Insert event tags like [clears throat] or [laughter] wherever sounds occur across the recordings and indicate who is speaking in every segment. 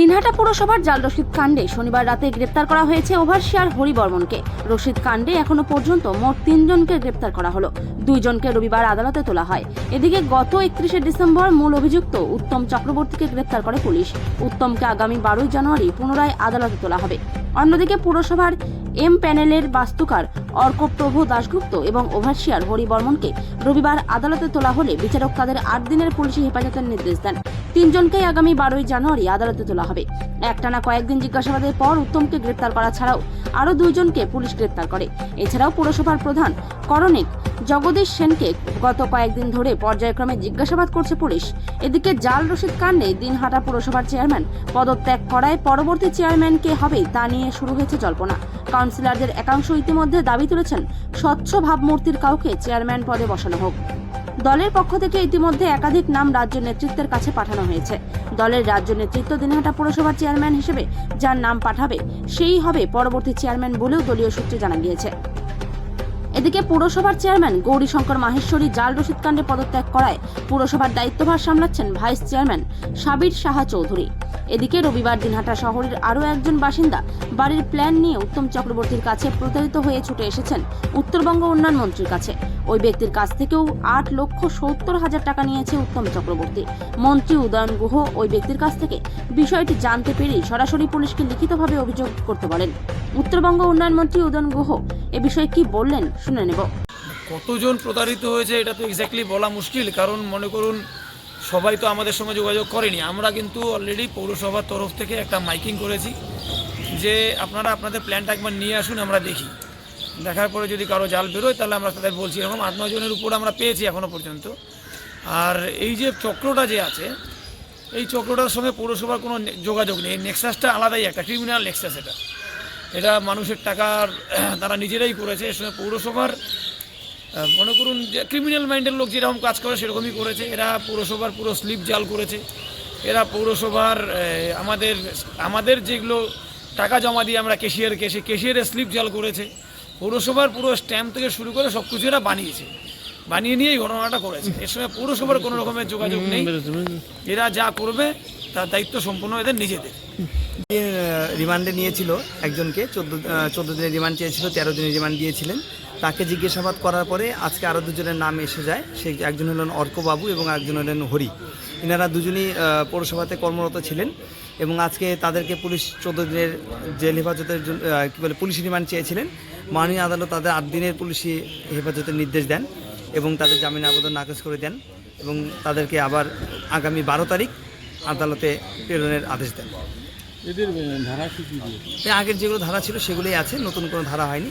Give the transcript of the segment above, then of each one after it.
Speaker 1: দিনহাটা পুরসভার জাল রশিদ কাণ্ডে শনিবার রাতে গ্রেপ্তার করা হয়েছে ওভারশিয়ার হরিবর্মনকে। রশিদ কাণ্ডে এখনও পর্যন্ত মোট তিনজনকে গ্রেপ্তার করা হলো। দুইজনকে রবিবার আদালতে তোলা হয়। এদিকে গত একত্রিশে ডিসেম্বর মূল অভিযুক্ত উত্তম চক্রবর্তীকে গ্রেপ্তার করে পুলিশ। উত্তমকে আগামী বারোই জানুয়ারি পুনরায় আদালতে তোলা হবে। অন্যদিকে পুরসভার এম প্যানেলের বাস্তুকার অর্কপ্রভ দাশগুপ্ত এবং ওভারশিয়ার হরিবর্মনকে রবিবার আদালতে তোলা হলে বিচারক তাদের আট দিনের পুলিশি হেফাজতের নির্দেশ দেন। তিনজনকেই আগামী বারোই জানুয়ারি আদালতে তোলা হবে। একটানা কয়েকদিন জিজ্ঞাসাবাদের পর উত্তমকে গ্রেপ্তার করা ছাড়াও আরও দুইজনকে পুলিশ গ্রেপ্তার করে। এছাড়াও পুরসভার প্রধান করণিক জগদীশ সেনকে গত কয়েকদিন ধরে পর্যায়ক্রমে জিজ্ঞাসাবাদ করছে পুলিশ। এদিকে জাল রশিদ কাণ্ডে দিনহাটা পুরসভার চেয়ারম্যান পদত্যাগ করায় পরবর্তী চেয়ারম্যান কে হবে তা নিয়ে শুরু হয়েছে জল্পনা। কাউন্সিলরদের একাংশ ইতিমধ্যে দাবি তুলেছেন, স্বচ্ছ ভাবমূর্তির কাউকে চেয়ারম্যান পদে বসানো হোক। দলের পক্ষ থেকে ইতিমধ্যে একাধিক নাম রাজ্য নেতৃত্বের কাছে পাঠানো হয়েছে। দলের রাজ্য নেতৃত্ব দিনহাটা পুরসভার চেয়ারম্যান হিসেবে যার নাম পাঠাবে, সেই হবে পরবর্তী চেয়ারম্যান বলেও দলীয় সূত্রে জানা গিয়েছে। এদিকে পুরসভার চেয়ারম্যান গৌরীশঙ্কর মাহেশ্বরী জাল রশিদ কাণ্ডে পদত্যাগ করায় পুরসভার দায়িত্বভার সামলাচ্ছেন ভাইস চেয়ারম্যান সাবির সাহা চৌধুরী। এদিকে রবিবার দিনহাটা শহরের আরও একজন বাসিন্দা বাড়ির প্ল্যান নিয়ে উত্তম চক্রবর্তীর কাছে প্রতারিত হয়ে ছুটে এসেছেন উত্তরবঙ্গ উন্নয়ন মন্ত্রীর কাছে। ওই ব্যক্তির কাছ থেকেও আট লক্ষ সত্তর হাজার টাকা নিয়েছে উত্তম চক্রবর্তী। মন্ত্রী উদয়ন গুহ ওই ব্যক্তির কাছ থেকে বিষয়টি জানতে পেরেই সরাসরি পুলিশকে লিখিতভাবে অভিযোগ করতে বলেন। উত্তরবঙ্গ উন্নয়ন মন্ত্রী উদয়ন গুহ এ বিষয়ে কি বললেন? শুনে নেব।
Speaker 2: কতজন প্রতারিত হয়েছে এটা তো এক্স্যাক্টলি বলা মুশকিল, কারণ মনে করুন, সবাই তো আমাদের সঙ্গে যোগাযোগ করেনি। আমরা কিন্তু অলরেডি পৌরসভার তরফ থেকে একটা মাইকিং করেছি যে আপনারা আপনাদের প্ল্যানটা একবার নিয়ে আসুন, আমরা দেখি। দেখার পরে যদি কারও জাল বেরোয়, তাহলে আমরা তাদের বলছি। এরকম আট, নয় জনের উপর আমরা পেয়েছি এখনও পর্যন্ত। আর এই যে চক্রটা যে আছে, এই চক্রটার সঙ্গে পৌরসভার কোনো যোগাযোগ নেই। নেক্সাসটা আলাদাই একটা ক্রিমিনাল নেক্সাস এটা। এটা মানুষের টাকার [clears throat] তারা নিজেরাই করেছে এর সঙ্গে পৌরসভার মনে করুন যে ক্রিমিনাল মাইন্ডের লোক যেরকম কাজ করে সেরকমই করেছে। এরা পৌরসভার পুরো স্লিপ জাল করেছে। এরা পৌরসভার আমাদের আমাদের যেগুলো টাকা জমা দিয়ে আমরা কেশিয়ারকে সে কেশিয়ারের স্লিপ জাল করেছে। পৌরসভার পুরো স্ট্যাম্প থেকে শুরু করে সব কিছু এরা বানিয়েছে। বানিয়ে নিয়ে এই ঘটনাটা করেছে। এর সঙ্গে পৌরসভার কোনো রকমের যোগাযোগ নেই। এরা যা করবে তার দায়িত্ব সম্পূর্ণ এদের নিজেদের।
Speaker 3: রিমান্ডে নিয়েছিল একজনকে, চোদ্দ চোদ্দ দিনের রিমান্ড চেয়েছিল, তেরো দিনের রিমান্ড দিয়েছিলেন। তাকে জিজ্ঞাসাবাদ করার পরে আজকে আরও দুজনের নাম এসে যায়। সে একজন হলেন অর্কবাবু এবং একজন হলেন হরি। এনারা দুজনই পৌরসভাতে কর্মরত ছিলেন এবং আজকে তাদেরকে পুলিশ চোদ্দ দিনের জেল হেফাজতের জন্য কী বলে, পুলিশ রিমান্ড চেয়েছিলেন। মাননীয় আদালত তাদের আট দিনের পুলিশি হেফাজতের নির্দেশ দেন এবং তাদের জামিন আবেদন নাকচ করে দেন এবং তাদেরকে আবার আগামী বারো তারিখ আদালতে প্রেরণের আদেশ দেন।
Speaker 4: এদের ধারা কি
Speaker 3: আগের যেগুলো ধারা ছিল সেগুলোই আছে নতুন কোনো ধারা হয়নি।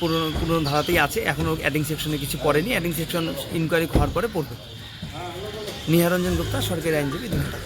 Speaker 3: পুরনো পুরনো ধারাতেই আছে এখনও অ্যাডিং সেকশনে কিছু পড়েনি। অ্যাডিং সেকশন ইনকোয়ারি হওয়ার পরে পড়বে। নিহারঞ্জন গুপ্তা সরকারি আইনজীবী দিনহাটা